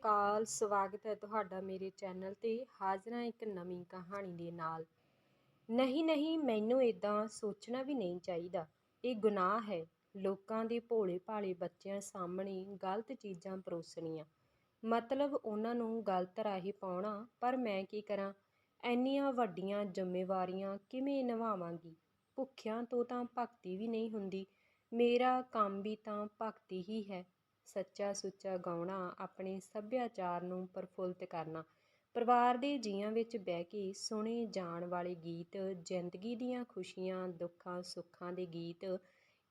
ਅਕਾਲ, ਸਵਾਗਤ ਹੈ ਤੁਹਾਡਾ ਮੇਰੇ ਚੈਨਲ ਤੇ ਹਾਜ਼ਰਾਂ ਇੱਕ ਨਵੀਂ ਕਹਾਣੀ ਦੇ ਨਾਲ। ਨਹੀਂ ਨਹੀਂ, ਮੈਨੂੰ ਇਦਾਂ ਸੋਚਣਾ ਵੀ ਨਹੀਂ ਚਾਹੀਦਾ। ਇਹ ਗੁਨਾਹ ਹੈ। ਲੋਕਾਂ ਦੇ ਭੋਲੇ ਭਾਲੇ ਬੱਚਿਆਂ ਸਾਹਮਣੇ ਗਲਤ ਚੀਜ਼ਾਂ ਪਰੋਸਣੀਆਂ। ਮਤਲਬ ਉਹਨਾਂ ਨੂੰ ਗਲਤ ਰਾਹੀ ਪਾਉਣਾ। ਪਰ ਮੈਂ ਕੀ ਕਰਾਂ? ਐਨੀਆਂ ਵੱਡੀਆਂ ਜ਼ਿੰਮੇਵਾਰੀਆਂ ਕਿਵੇਂ ਨਿਭਾਵਾਂਗੀ? ਭੁੱਖਿਆਂ ਤੋਂ ਤਾਂ ਭਗਤੀ ਵੀ ਨਹੀਂ ਹੁੰਦੀ। ਮੇਰਾ ਕੰਮ ਵੀ ਤਾਂ ਭਗਤੀ ਹੀ ਹੈ। ਸੱਚਾ ਸੁੱਚਾ ਗਾਉਣਾ, ਆਪਣੇ ਸੱਭਿਆਚਾਰ ਨੂੰ ਪ੍ਰਫੁੱਲਤ ਕਰਨਾ। ਪਰਿਵਾਰ ਦੇ ਜੀਆਂ ਵਿੱਚ ਬਹਿ ਕੇ ਸੁਣੇ ਜਾਣ ਵਾਲੇ ਗੀਤ, ਜ਼ਿੰਦਗੀ ਦੀਆਂ ਖੁਸ਼ੀਆਂ, ਦੁੱਖਾਂ, ਸੁੱਖਾਂ ਦੇ ਗੀਤ,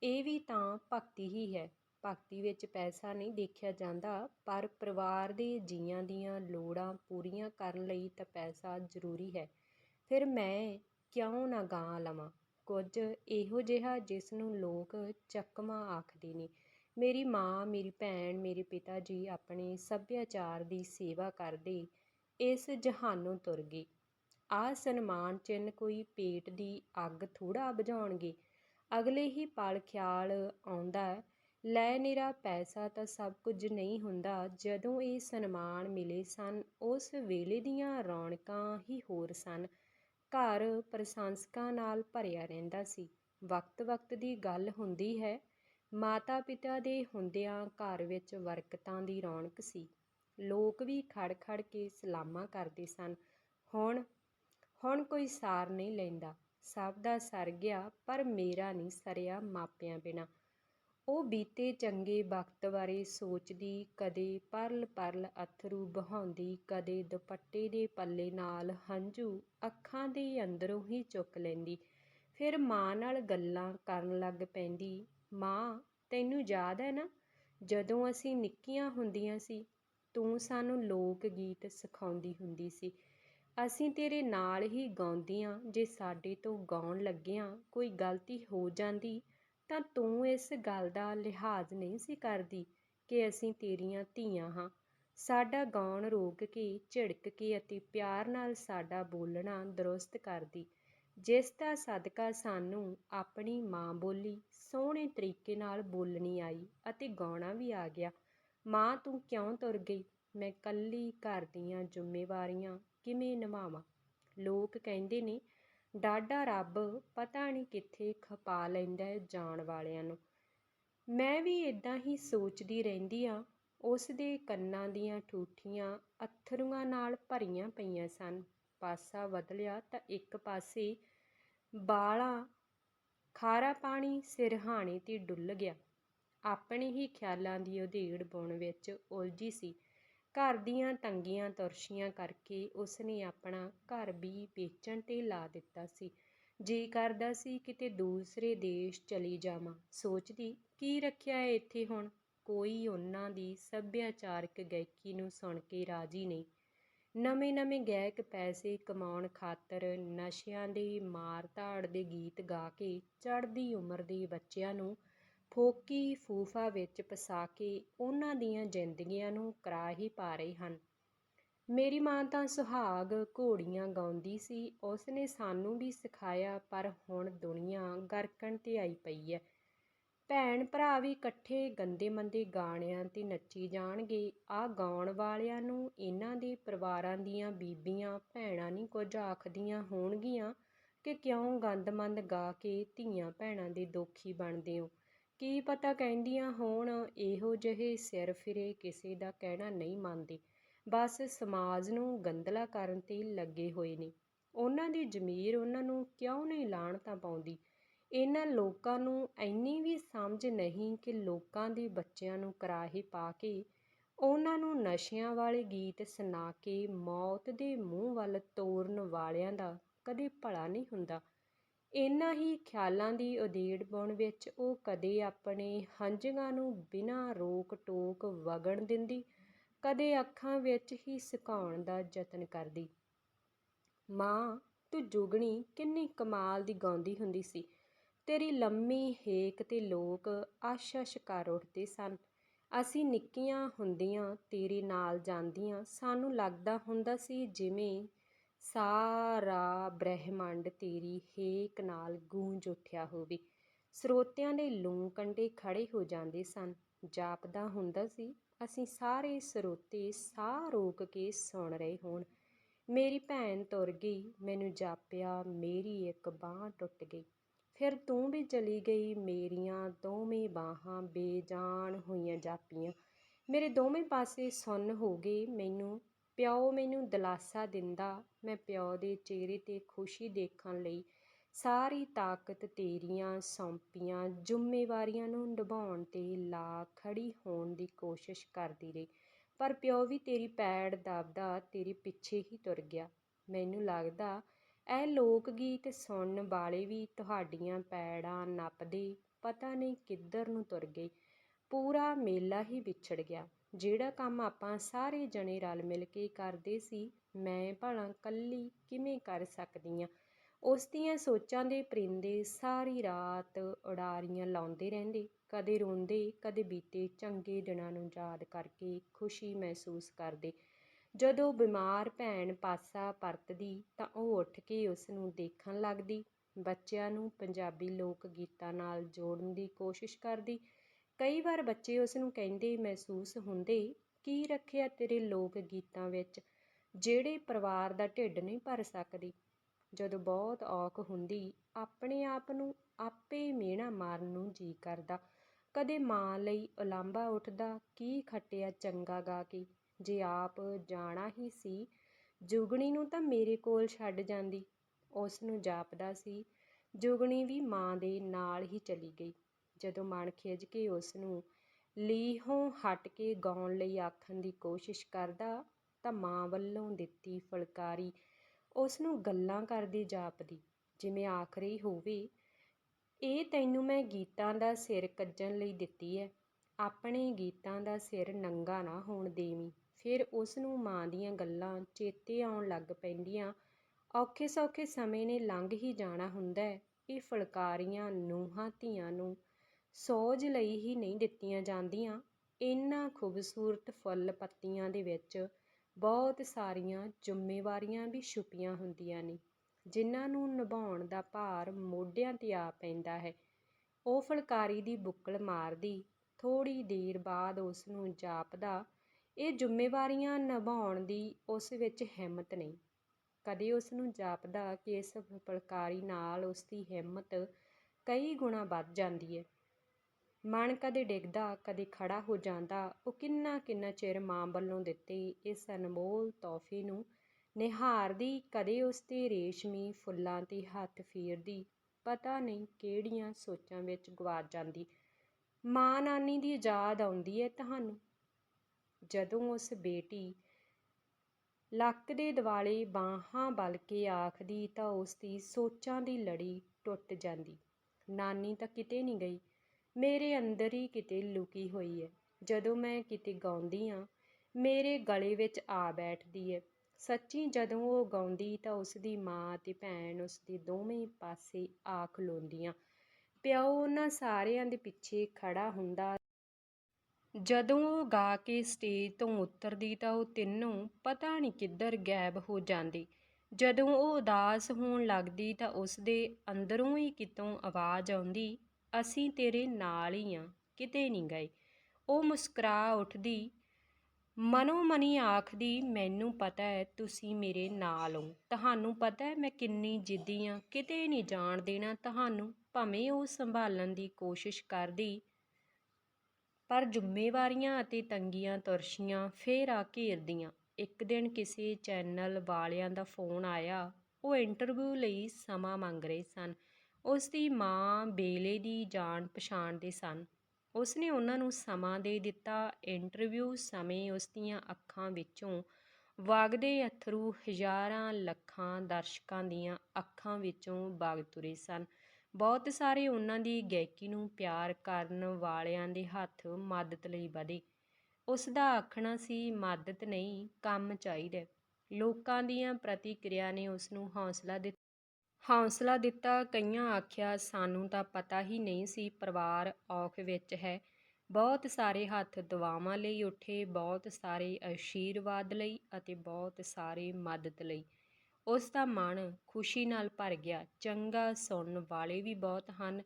ਇਹ ਵੀ ਤਾਂ ਭਗਤੀ ਹੀ ਹੈ। ਭਗਤੀ ਵਿੱਚ ਪੈਸਾ ਨਹੀਂ ਦੇਖਿਆ ਜਾਂਦਾ, ਪਰ ਪਰਿਵਾਰ ਦੇ ਜੀਆਂ ਦੀਆਂ ਲੋੜਾਂ ਪੂਰੀਆਂ ਕਰਨ ਲਈ ਤਾਂ ਪੈਸਾ ਜ਼ਰੂਰੀ ਹੈ। ਫਿਰ ਮੈਂ ਕਿਉਂ ਨਾ ਗਾ ਲਵਾਂ? ਕੁਝ ਇਹੋ ਜਿਹਾ ਜਿਸ ਨੂੰ ਲੋਕ ਚੱਕਵਾਂ ਆਖਦੇ ਨੇ। ਮੇਰੀ ਮਾਂ, ਮੇਰੀ ਭੈਣ, ਮੇਰੇ ਪਿਤਾ ਜੀ ਆਪਣੇ ਸੱਭਿਆਚਾਰ ਦੀ ਸੇਵਾ ਕਰਦੇ ਇਸ ਜਹਾਨੋਂ ਤੁਰ ਗਏ। ਆਹ ਸਨਮਾਨ ਚਿੰਨ ਕੋਈ ਪੇਟ ਦੀ ਅੱਗ ਥੋੜਾ ਬੁਝਾਉਣਗੇ। ਅਗਲੇ ਹੀ ਪਲ ਖਿਆਲ ਆਉਂਦਾ, ਲੈ ਨਿਰਾ ਪੈਸਾ ਤਾਂ ਸਭ ਕੁਝ ਨਹੀਂ ਹੁੰਦਾ। ਜਦੋਂ ਇਹ ਸਨਮਾਨ ਮਿਲੇ ਸਨ, ਉਸ ਵੇਲੇ ਦੀਆਂ ਰੌਣਕਾਂ ਹੀ ਹੋਰ ਸਨ। ਘਰ ਪ੍ਰਸ਼ੰਸਕਾਂ ਨਾਲ ਭਰਿਆ ਰਹਿੰਦਾ ਸੀ। ਵਕਤ-ਵਕਤ ਦੀ ਗੱਲ ਹੁੰਦੀ ਹੈ ਮਾਤਾ ਪਿਤਾ ਦੇ ਹੁੰਦਿਆਂ ਘਰ ਵਿੱਚ ਬਰਕਤਾਂ ਦੀ ਰੌਣਕ ਸੀ। ਲੋਕ ਵੀ ਖੜ-ਖੜ ਕੇ ਸਲਾਮਾਂ ਕਰਦੇ ਸਨ। ਹੁਣ ਹੁਣ ਕੋਈ ਸਾਰ ਨਹੀਂ ਲੈਂਦਾ। ਸਭ ਦਾ ਸਰ ਗਿਆ, ਪਰ ਮੇਰਾ ਨਹੀਂ ਸਰਿਆ ਮਾਪਿਆਂ ਬਿਨਾ। ਉਹ ਬੀਤੇ ਚੰਗੇ ਵਕਤ ਬਾਰੇ ਸੋਚਦੀ ਕਦੇ ਪਰਲ ਪਰਲ ਅਥਰੂ ਬਹਾਉਂਦੀ, ਕਦੇ ਦੁਪੱਟੇ ਦੇ ਪੱਲੇ ਨਾਲ ਹੰਝੂ ਅੱਖਾਂ ਦੇ ਅੰਦਰੋਂ ਹੀ ਚੁੱਕ ਲੈਂਦੀ। ਫਿਰ ਮਾਂ ਨਾਲ ਗੱਲਾਂ ਕਰਨ ਲੱਗ ਪੈਂਦੀ ਮਾਂ, ਤੈਨੂੰ ਯਾਦ ਹੈ ਨਾ? ਜਦੋਂ ਅਸੀਂ ਨਿੱਕੀਆਂ ਹੁੰਦੀਆਂ ਸੀ, ਤੂੰ ਸਾਨੂੰ ਲੋਕ ਗੀਤ ਸਿਖਾਉਂਦੀ ਹੁੰਦੀ ਸੀ। ਅਸੀਂ ਤੇਰੇ ਨਾਲ ਹੀ ਗਾਉਂਦੀਆਂ, ਜੇ ਸਾਡੇ ਤੋਂ ਗਾਉਣ ਲੱਗਿਆਂ ਕੋਈ ਗਲਤੀ ਹੋ ਜਾਂਦੀ, ਤਾਂ ਤੂੰ ਇਸ ਗੱਲ ਦਾ ਲਿਹਾਜ਼ ਨਹੀਂ ਸੀ ਕਰਦੀ ਕਿ ਅਸੀਂ ਤੇਰੀਆਂ ਧੀਆਂ ਹਾਂ। ਸਾਡਾ ਗਾਉਣ ਰੋਕ ਕੇ, ਝਿੜਕ ਕੇ ਅਤੇ ਪਿਆਰ ਨਾਲ ਸਾਡਾ ਬੋਲਣਾ ਦਰੁਸਤ ਕਰਦੀ। ਜਿਸ ਦਾ ਸਦਕਾ ਸਾਨੂੰ ਆਪਣੀ ਮਾਂ ਬੋਲੀ ਸੋਹਣੇ ਤਰੀਕੇ ਨਾਲ ਬੋਲਣੀ ਆਈ ਅਤੇ ਗਾਉਣਾ ਵੀ ਆ ਗਿਆ। ਮਾਂ ਤੂੰ ਕਿਉਂ ਤੁਰ ਗਈ? ਮੈਂ ਕੱਲੀ ਘਰ ਦੀਆਂ ਜ਼ਿੰਮੇਵਾਰੀਆਂ ਕਿਵੇਂ ਨਿਭਾਵਾਂ? ਲੋਕ ਕਹਿੰਦੇ ਨੇ ਡਾਡਾ ਰੱਬ ਪਤਾ ਨਹੀਂ ਕਿੱਥੇ ਖਪਾ ਲੈਂਦਾ ਜਾਣ ਵਾਲਿਆਂ ਨੂੰ। ਮੈਂ ਵੀ ਇਦਾਂ ਹੀ ਸੋਚਦੀ ਰਹਿੰਦੀ ਆ ਉਸ ਦੇ ਕੰਨਾਂ ਦੀਆਂ ਠੂਠੀਆਂ ਅੱਥਰੂਆਂ ਨਾਲ ਭਰੀਆਂ ਪਈਆਂ ਸਨ। ਪਾਸਾ ਬਦਲਿਆ ਤਾਂ ਇੱਕ ਪਾਸੇ ਬਾਲਾ, ਖਾਰਾ ਪਾਣੀ ਸਿਰਹਾਣੇ ਤੇ ਡੁੱਲ ਗਿਆ। ਆਪਣੇ ਹੀ ਖਿਆਲਾਂ ਦੀ ਉਧੇੜ ਬੁਣ ਵਿੱਚ ਉਲਝੀ ਸੀ। ਘਰ ਦੀਆਂ ਤੰਗੀਆਂ ਤੁਰਸ਼ੀਆਂ ਕਰਕੇ ਉਸਨੇ ਆਪਣਾ ਘਰ ਵੀ ਵੇਚਣ ਤੇ ਲਾ ਦਿੱਤਾ ਸੀ। ਜੀ ਕਰਦਾ ਸੀ ਕਿਤੇ ਦੂਸਰੇ ਦੇਸ਼ ਚਲੀ ਜਾਵਾਂ। ਸੋਚਦੀ, ਕੀ ਰੱਖਿਆ ਹੈ ਇੱਥੇ ਹੁਣ? ਕੋਈ ਉਹਨਾਂ ਦੀ ਸੱਭਿਆਚਾਰਕ ਗਾਇਕੀ ਨੂੰ ਸੁਣ ਕੇ ਰਾਜੀ ਨਹੀਂ। ਨਵੇਂ-ਨਵੇਂ ਗਾਇਕ ਪੈਸੇ ਕਮਾਉਣ ਖਾਤਰ ਨਸ਼ਿਆਂ ਦੀ ਮਾਰ ਧਾੜ ਦੇ ਗੀਤ ਗਾ ਕੇ ਚੜ੍ਹਦੀ ਉਮਰ ਦੇ ਬੱਚਿਆਂ ਨੂੰ ਫੋਕੀ ਫੂਫਾ ਵਿੱਚ ਫਸਾ ਕੇ ਉਹਨਾਂ ਦੀਆਂ ਜ਼ਿੰਦਗੀਆਂ ਨੂੰ ਕਰਾ ਹੀ ਪਾ ਰਹੇ ਹਨ। ਮੇਰੀ ਮਾਂ ਤਾਂ ਸੁਹਾਗ ਘੋੜੀਆਂ ਗਾਉਂਦੀ ਸੀ ਉਸ ਨੇ ਸਾਨੂੰ ਵੀ ਸਿਖਾਇਆ, ਪਰ ਹੁਣ ਦੁਨੀਆ ਗਰਕਣ ਤੇ ਆਈ ਪਈ ਹੈ। ਭੈਣ ਭਰਾ ਵੀ ਇਕੱਠੇ ਗੰਦੇ ਮੰਦੇ ਗਾਣਿਆਂ ਤੇ ਨੱਚੀ ਜਾਣਗੇ। ਆਹ ਗਾਉਣ ਵਾਲਿਆਂ ਨੂੰ ਇਹਨਾਂ ਦੇ ਪਰਿਵਾਰਾਂ ਦੀਆਂ ਬੀਬੀਆਂ ਭੈਣਾਂ ਨਹੀਂ ਕੁਝ ਆਖਦੀਆਂ ਹੋਣਗੀਆਂ ਕਿ ਕਿਉਂ ਗੰਦ ਮੰਦ ਗਾ ਕੇ ਧੀਆਂ ਭੈਣਾਂ ਦੇ ਦੋਖੀ ਬਣਦੇ ਹੋ। ਕੀ ਪਤਾ ਕਹਿੰਦੀਆਂ ਹੋਣ, ਇਹੋ ਜਿਹੇ ਸਿਰ ਫਿਰੇ ਕਿਸੇ ਦਾ ਕਹਿਣਾ ਨਹੀਂ ਮੰਨਦੇ। ਬਸ ਸਮਾਜ ਨੂੰ ਗੰਦਲਾ ਕਰਨ ਤੇ ਲੱਗੇ ਹੋਏ ਨੇ। ਉਹਨਾਂ ਦੀ ਜ਼ਮੀਰ ਉਹਨਾਂ ਨੂੰ ਕਿਉਂ ਨਹੀਂ ਲਾਣਤਾਂ ਪਾਉਂਦੀ? ਇਹਨਾਂ ਲੋਕਾਂ ਨੂੰ ਇੰਨੀ ਵੀ ਸਮਝ ਨਹੀਂ ਕਿ ਲੋਕਾਂ ਦੇ ਬੱਚਿਆਂ ਨੂੰ ਕਰਾਹੇ ਪਾ ਕੇ ਉਹਨਾਂ ਨੂੰ ਨਸ਼ਿਆਂ ਵਾਲੇ ਗੀਤ ਸੁਣਾ ਕੇ ਮੌਤ ਦੇ ਮੂੰਹ ਵੱਲ ਤੋਰਨ ਵਾਲਿਆਂ ਦਾ ਕਦੇ ਭਲਾ ਨਹੀਂ ਹੁੰਦਾ। ਇਹਨਾਂ ਹੀ ਖਿਆਲਾਂ ਦੀ ਉਦੇੜ ਪਾਉਣ ਵਿੱਚ ਉਹ ਕਦੇ ਆਪਣੇ ਹੰਝੂਆਂ ਨੂੰ ਬਿਨਾਂ ਰੋਕ ਟੋਕ ਵਗਣ ਦਿੰਦੀ, ਕਦੇ ਅੱਖਾਂ ਵਿੱਚ ਹੀ ਸੁਕਾਉਣ ਦਾ ਯਤਨ ਕਰਦੀ। ਮਾਂ, ਤੂੰ ਜੁਗਣੀ ਕਿੰਨੀ ਕਮਾਲ ਦੀ ਗਾਉਂਦੀ ਹੁੰਦੀ ਸੀ। ਤੇਰੀ ਲੰਮੀ ਹੇਕ ਤੇ ਲੋਕ ਆਸ਼-ਆਸ਼ ਕਰ ਉੱਠਦੇ ਸਨ। ਅਸੀਂ ਨਿੱਕੀਆਂ ਹੁੰਦੀਆਂ ਤੇਰੇ ਨਾਲ ਜਾਂਦੀਆਂ। ਸਾਨੂੰ ਲੱਗਦਾ ਹੁੰਦਾ ਸੀ ਜਿਵੇਂ ਸਾਰਾ ਬ੍ਰਹਿਮੰਡ ਤੇਰੀ ਹੇਕ ਨਾਲ ਗੂੰਜ ਉੱਠਿਆ ਹੋਵੇ। ਸਰੋਤਿਆਂ ਦੇ ਲੂੰ ਕੰਢੇ ਖੜੇ ਹੋ ਜਾਂਦੇ ਸਨ। ਜਾਪਦਾ ਹੁੰਦਾ ਸੀ, ਅਸੀਂ ਸਾਰੇ ਸਰੋਤੇ ਸਾਹ ਰੋਕ ਕੇ ਸੁਣ ਰਹੇ ਹੋਣ। ਮੇਰੀ ਭੈਣ ਤੁਰ ਗਈ, ਮੈਨੂੰ ਜਾਪਿਆ, ਮੇਰੀ ਇੱਕ ਬਾਂਹ ਟੁੱਟ ਗਈ। ਫਿਰ ਤੂੰ ਵੀ ਚਲੀ ਗਈ ਮੇਰੀਆਂ ਦੋਵੇਂ ਬਾਹਾਂ ਬੇਜਾਨ ਹੋਈਆਂ ਜਾਪੀਆਂ। ਮੇਰੇ ਦੋਵੇਂ ਪਾਸੇ ਸੁੰਨ ਹੋ ਗਏ ਮੈਨੂੰ। ਪਿਓ ਮੈਨੂੰ ਦਿਲਾਸਾ ਦਿੰਦਾ, ਮੈਂ ਪਿਓ ਦੇ ਚਿਹਰੇ ਤੇ ਖੁਸ਼ੀ ਦੇਖਣ ਲਈ। ਸਾਰੀ ਤਾਕਤ ਤੇਰੀਆਂ ਸੌਂਪੀਆਂ, ਜ਼ਿੰਮੇਵਾਰੀਆਂ ਨੂੰ ਨਿਭਾਉਣ ਤੇ ਲਾ ਖੜੀ ਹੋਣ ਦੀ ਕੋਸ਼ਿਸ਼ ਕਰਦੀ ਰਹੀ। ਪਰ ਪਿਓ ਵੀ ਤੇਰੀ ਪੈੜ ਦਬਦਾ, ਤੇਰੇ ਪਿੱਛੇ ਹੀ ਤੁਰ ਗਿਆ। ਮੈਨੂੰ ਲੱਗਦਾ ਇਹ ਲੋਕ ਗੀਤ ਸੁਣਨ ਵਾਲੇ ਵੀ ਤੁਹਾਡੀਆਂ ਪੈੜਾਂ ਨੱਪਦੇ, ਪਤਾ ਨਹੀਂ ਕਿੱਧਰ ਨੂੰ ਤੁਰ ਗਏ। ਪੂਰਾ ਮੇਲਾ ਹੀ ਵਿਛੜ ਗਿਆ। ਜਿਹੜਾ ਕੰਮ ਆਪਾਂ ਸਾਰੇ ਜਣੇ ਰਲ ਮਿਲ ਕੇ ਕਰਦੇ ਸੀ, ਮੈਂ ਭਲਾ ਕੱਲੀ ਕਿਵੇਂ ਕਰ ਸਕਦੀ ਆ? ਉਸ ਦੀਆਂ ਸੋਚਾਂ ਦੇ ਪਰਿੰਦੇ ਸਾਰੀ ਰਾਤ ਉਡਾਰੀਆਂ ਲਾਉਂਦੇ ਰਹਿੰਦੇ। ਕਦੇ ਰੋਂਦੇ, ਕਦੇ ਬੀਤੇ ਚੰਗੇ ਦਿਨਾਂ ਨੂੰ ਯਾਦ ਕਰਕੇ ਖੁਸ਼ੀ ਮਹਿਸੂਸ ਕਰਦੇ। ਜਦੋਂ ਬਿਮਾਰ ਭੈਣ ਪਾਸਾ ਪਰਤਦੀ ਤਾਂ ਉਹ ਉੱਠ ਕੇ ਉਸ ਨੂੰ ਦੇਖਣ ਲੱਗਦੀ। ਬੱਚਿਆਂ ਨੂੰ ਪੰਜਾਬੀ ਲੋਕ ਗੀਤਾਂ ਨਾਲ ਜੋੜਨ ਦੀ ਕੋਸ਼ਿਸ਼ ਕਰਦੀ। ਕਈ ਵਾਰ ਬੱਚੇ ਉਸ ਨੂੰ ਕਹਿੰਦੇ ਮਹਿਸੂਸ ਹੁੰਦੇ, ਕੀ ਰੱਖਿਆ ਤੇਰੇ ਲੋਕ ਗੀਤਾਂ ਵਿੱਚ? ਜਿਹੜੇ ਪਰਿਵਾਰ ਦਾ ਢਿੱਡ ਨਹੀਂ ਭਰ ਸਕਦੀ। ਜਦੋਂ ਬਹੁਤ ਔਖ ਹੁੰਦੀ, ਆਪਣੇ ਆਪ ਨੂੰ ਆਪੇ ਮਿਹਣਾ ਮਾਰਨ ਨੂੰ ਜੀ ਕਰਦਾ। ਕਦੇ ਮਾਂ ਲਈ ਉਲਾਂਭਾ ਉੱਠਦਾ, ਕੀ ਖੱਟਿਆ ਚੰਗਾ ਗਾ ਕੇ? ਜੇ ਆਪ ਜਾਣਾ ਹੀ ਸੀ, ਜੁਗਣੀ ਨੂੰ ਤਾਂ ਮੇਰੇ ਕੋਲ ਛੱਡ ਜਾਂਦੀ। ਉਸ ਨੂੰ ਜਾਪਦਾ ਸੀ, ਜੁਗਣੀ ਵੀ ਮਾਂ ਦੇ ਨਾਲ ਹੀ ਚਲੀ ਗਈ। ਜਦੋਂ ਮਨ ਖਿੱਝ ਕੇ ਉਸ ਨੂੰ ਲੀਹੋਂ ਹਟ ਕੇ ਗਾਉਣ ਲਈ ਆਖਣ ਦੀ ਕੋਸ਼ਿਸ਼ ਕਰਦਾ, ਤਾਂ ਮਾਂ ਵੱਲੋਂ ਦਿੱਤੀ ਫਲਕਾਰੀ ਉਸ ਨੂੰ ਗੱਲਾਂ ਕਰਦੀ ਜਾਪਦੀ। ਜਿਵੇਂ ਆਖ ਰਹੀ ਹੋਵੇ, ਇਹ ਤੈਨੂੰ ਮੈਂ ਗੀਤਾਂ ਦਾ ਸਿਰ ਕੱਜਣ ਲਈ ਦਿੱਤੀ ਹੈ ਆਪਣੇ ਗੀਤਾਂ ਦਾ ਸਿਰ ਨੰਗਾ ਨਾ ਹੋਣ ਦੇਵੀਂ। ਫਿਰ ਉਸ ਨੂੰ ਮਾਂ ਦੀਆਂ ਗੱਲਾਂ ਚੇਤੇ ਆਉਣ ਲੱਗ ਪੈਂਦੀਆਂ। ਔਖੇ ਸੌਖੇ ਸਮੇਂ ਨੇ ਲੰਘ ਹੀ ਜਾਣਾ ਹੁੰਦਾ ਇਹ ਫਲਕਾਰੀਆਂ, ਨੂੰਹਾਂ, ਧੀਆਂ ਨੂੰ ਸੋਝ ਲਈ ਹੀ ਨਹੀਂ ਦਿੱਤੀਆਂ ਜਾਂਦੀਆਂ। ਇਹਨਾਂ ਖੂਬਸੂਰਤ ਫੁੱਲ ਪੱਤੀਆਂ ਦੇ ਵਿੱਚ ਬਹੁਤ ਸਾਰੀਆਂ ਜ਼ਿੰਮੇਵਾਰੀਆਂ ਵੀ ਛੁਪੀਆਂ ਹੁੰਦੀਆਂ ਨੇ, ਜਿਨ੍ਹਾਂ ਨੂੰ ਨਿਭਾਉਣ ਦਾ ਭਾਰ ਮੋਢਿਆਂ ਤੇ ਆ ਪੈਂਦਾ ਹੈ। ਉਹ ਫੁਲਕਾਰੀ ਦੀ ਬੁੱਕਲ ਮਾਰਦੀ ਥੋੜੀ ਦੇਰ ਬਾਅਦ ਉਸ ਨੂੰ ਜਾਪਦਾ ਇਹ ਜ਼ਿੰਮੇਵਾਰੀਆਂ ਨਿਭਾਉਣ ਦੀ ਉਸ ਵਿੱਚ ਹਿੰਮਤ ਨਹੀਂ। ਕਦੇ ਉਸ ਨੂੰ ਜਾਪਦਾ ਕਿ ਇਸ ਫੁਲਕਾਰੀ ਨਾਲ ਉਸ ਦੀ ਹਿੰਮਤ ਕਈ ਗੁਣਾ ਵੱਧ ਜਾਂਦੀ ਹੈ ਮਨ ਕਦੇ ਡਿੱਗਦਾ, ਕਦੇ ਖੜਾ ਹੋ ਜਾਂਦਾ, ਉਹ ਕਿੰਨਾ ਕਿੰਨਾ ਚਿਰ ਮਾਂ ਵੱਲੋਂ ਦਿੱਤੇ ਇਸ ਅਨਮੋਲ ਤੋਹਫੇ ਨੂੰ ਨਿਹਾਰਦੀ, ਕਦੇ ਉਸ ਤੇ ਰੇਸ਼ਮੀ ਫੁੱਲਾਂ ਤੇ ਹੱਥ ਫੇਰਦੀ, ਪਤਾ ਨਹੀਂ ਕਿਹੜੀਆਂ ਸੋਚਾਂ ਵਿੱਚ ਗਵਾਚ ਜਾਂਦੀ। ਮਾਂ ਨਾਨੀ ਦੀ ਯਾਦ ਆਉਂਦੀ ਹੈ ਤੁਹਾਨੂੰ? ਜਦੋਂ ਉਸ ਬੇਟੀ ਲੱਕ ਦੇ ਦਿਵਾਲੇ ਬਾਹਾਂ ਬਲ ਕੇ ਆਖਦੀ ਤਾਂ ਉਸ ਦੀ ਸੋਚਾਂ ਦੀ ਲੜੀ ਟੁੱਟ ਜਾਂਦੀ। ਨਾਨੀ ਤਾਂ ਕਿਤੇ ਨਹੀਂ ਗਈ। ਮੇਰੇ ਅੰਦਰ ਹੀ ਕਿਤੇ ਲੁਕੀ ਹੋਈ ਹੈ ਜਦੋਂ ਮੈਂ ਕਿਤੇ ਗਾਉਂਦੀ ਆ, ਮੇਰੇ ਗਲੇ ਵਿੱਚ ਆ ਬੈਠਦੀ ਹੈ ਸੱਚੀ ਜਦੋਂ ਉਹ ਗਾਉਂਦੀ ਤਾਂ ਉਸ ਦੀ ਮਾਂ ਤੇ ਭੈਣ ਉਸ ਦੇ ਦੋਵੇਂ ਪਾਸੇ ਆ ਖਲੋਂਦੀਆਂ ਪਿਓ ਉਹਨਾਂ ਸਾਰਿਆਂ ਦੇ ਪਿੱਛੇ ਖੜਾ ਹੁੰਦਾ ਜਦੋਂ ਉਹ ਗਾ ਕੇ ਸਟੇਜ ਤੋਂ ਉਤਰਦੀ ਤਾਂ ਉਹ ਤਿੰਨੋਂ ਪਤਾ ਨਹੀਂ ਕਿੱਧਰ ਗਾਇਬ ਹੋ ਜਾਂਦੇ। ਜਦੋਂ ਉਹ ਉਦਾਸ ਹੋਣ ਲੱਗਦੀ ਤਾਂ ਉਸ ਦੇ ਅੰਦਰੋਂ ਹੀ ਕਿਤੋਂ ਆਵਾਜ਼ ਆਉਂਦੀ, ਅਸੀਂ ਤੇਰੇ ਨਾਲ ਹੀ ਆ, ਕਿਤੇ ਨਹੀਂ ਗਏ। ਉਹ ਮੁਸਕਰਾ ਉੱਠਦੀ, ਮਨੋ ਮਨੀ ਆਖਦੀ, ਮੈਨੂੰ ਪਤਾ ਹੈ ਤੁਸੀਂ ਮੇਰੇ ਨਾਲ ਹੋ। ਤੁਹਾਨੂੰ ਪਤਾ ਹੈ ਮੈਂ ਕਿੰਨੀ ਜਿੱਦੀ ਆ, ਕਿਤੇ ਨਹੀਂ ਜਾਣ ਦੇਣਾ ਤੁਹਾਨੂੰ। ਭਾਵੇਂ ਉਹ ਸੰਭਾਲਣ ਦੀ ਕੋਸ਼ਿਸ਼ ਕਰਦੀ ਪਰ ਜ਼ਿੰਮੇਵਾਰੀਆਂ ਅਤੇ ਤੰਗੀਆਂ ਤੁਰਸ਼ੀਆਂ ਫੇਰ ਆ ਘੇਰਦੀਆਂ। ਇੱਕ ਦਿਨ ਕਿਸੇ ਚੈਨਲ ਵਾਲਿਆਂ ਦਾ ਫੋਨ ਆਇਆ। ਉਹ ਇੰਟਰਵਿਊ ਲਈ ਸਮਾਂ ਮੰਗ ਰਹੇ ਸਨ। ਉਸ ਦੀ ਮਾਂ ਬੇਲੇ ਦੀ ਜਾਣ ਪਛਾਣ ਦੇ ਸਨ। ਉਸ ਨੇ ਉਹਨਾਂ ਨੂੰ ਸਮਾਂ ਦੇ ਦਿੱਤਾ। ਇੰਟਰਵਿਊ ਸਮੇਂ ਉਸ ਦੀਆਂ ਅੱਖਾਂ ਵਿੱਚੋਂ ਵਗਦੇ ਅਥਰੂ ਹਜ਼ਾਰਾਂ ਲੱਖਾਂ ਦਰਸ਼ਕਾਂ ਦੀਆਂ ਅੱਖਾਂ ਵਿੱਚੋਂ ਵਗ ਤੁਰੇ ਸਨ। ਬਹੁਤ ਸਾਰੇ ਉਹਨਾਂ ਦੀ ਗਾਇਕੀ ਨੂੰ ਪਿਆਰ ਕਰਨ ਵਾਲਿਆਂ ਦੇ ਹੱਥ ਮਦਦ ਲਈ ਵਧੇ। ਉਸ ਦਾ ਆਖਣਾ ਸੀ, ਮਦਦ ਨਹੀਂ, ਕੰਮ ਚਾਹੀਦਾ ਲੋਕਾਂ ਦੀਆਂ ਪ੍ਰਤੀਕਿਰਿਆ ਨੇ ਉਸ ਨੂੰ ਹੌਸਲਾ ਦਿੱਤਾ ਹੌਸਲਾ ਦਿੱਤਾ। ਕਈਆਂ ਆਖਿਆ, ਸਾਨੂੰ ਤਾਂ ਪਤਾ ਹੀ ਨਹੀਂ ਸੀ ਪਰਿਵਾਰ ਔਖ ਵਿੱਚ ਹੈ। ਬਹੁਤ ਸਾਰੇ ਹੱਥ ਦੁਆਵਾਂ ਲਈ ਉੱਠੇ, ਬਹੁਤ ਸਾਰੇ ਆਸ਼ੀਰਵਾਦ ਲਈ ਅਤੇ ਬਹੁਤ ਸਾਰੇ ਮਦਦ ਲਈ। ਉਸ ਦਾ ਮਨ ਖੁਸ਼ੀ ਨਾਲ ਭਰ ਗਿਆ। ਚੰਗਾ ਸੁਣਨ ਵਾਲੇ ਵੀ ਬਹੁਤ ਹਨ।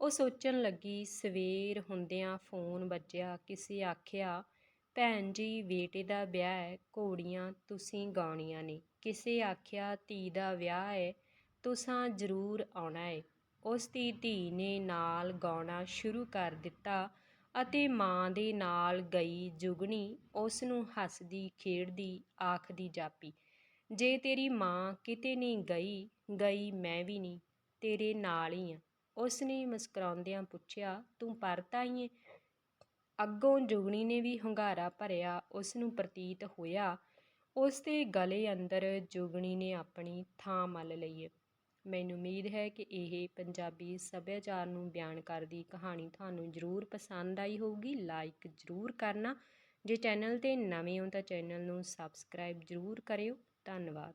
ਉਹ ਸੋਚਣ ਲੱਗੀ, ਸਵੇਰ ਹੁੰਦਿਆਂ ਫੋਨ ਵੱਜਿਆ, ਕਿਸੇ ਆਖਿਆ, ਭੈਣ ਜੀ, ਬੇਟੇ ਦਾ ਵਿਆਹ ਹੈ, ਘੋੜੀਆਂ ਤੁਸੀਂ ਗਾਉਣੀਆਂ ਨੇ। ਕਿਸੇ ਆਖਿਆ, ਧੀ ਦਾ ਵਿਆਹ ਹੈ, ਤੁਸਾਂ ਜ਼ਰੂਰ ਆਉਣਾ ਹੈ। ਉਸ ਦੀ ਧੀ ਨੇ ਨਾਲ ਗਾਉਣਾ ਸ਼ੁਰੂ ਕਰ ਦਿੱਤਾ ਅਤੇ ਮਾਂ ਦੇ ਨਾਲ ਗਈ ਜੁਗਣੀ ਉਸ ਨੂੰ ਹੱਸਦੀ, ਖੇਡਦੀ, ਆਖਦੀ ਜਾਪੀ। ਜੇ ਤੇਰੀ ਮਾਂ ਕਿਤੇ ਨਹੀਂ ਗਈ ਗਈ ਮੈਂ ਵੀ ਨਹੀਂ ਤੇਰੇ ਨਾਲ ਹੀ ਆ। ਉਸ ਨੇ ਮੁਸਕਰਾਉਂਦਿਆਂ ਪੁੱਛਿਆ, ਤੂੰ ਪਰਤ ਆਈ ਏ? ਅੱਗੋਂ ਜੁਗਣੀ ਨੇ ਵੀ ਹੁੰਗਾਰਾ ਭਰਿਆ ਉਸ ਨੂੰ ਪ੍ਰਤੀਤ ਹੋਇਆ। ਉਸ ਦੇ ਗਲੇ ਅੰਦਰ ਜੁਗਣੀ ਨੇ ਆਪਣੀ ਥਾਂ ਮੱਲ ਲਈ ਹੈ ਮੈਨੂੰ ਉਮੀਦ ਹੈ ਕਿ ਇਹ ਪੰਜਾਬੀ ਸੱਭਿਆਚਾਰ ਨੂੰ ਬਿਆਨ ਕਰਦੀ ਕਹਾਣੀ ਤੁਹਾਨੂੰ ਜ਼ਰੂਰ ਪਸੰਦ ਆਈ ਹੋਊਗੀ। ਲਾਈਕ ਜ਼ਰੂਰ ਕਰਨਾ। ਜੇ ਚੈਨਲ ਤੇ ਨਵੇਂ ਹੋ ਤਾਂ ਚੈਨਲ ਨੂੰ ਸਬਸਕ੍ਰਾਈਬ ਜ਼ਰੂਰ ਕਰਿਓ। ਧੰਨਵਾਦ।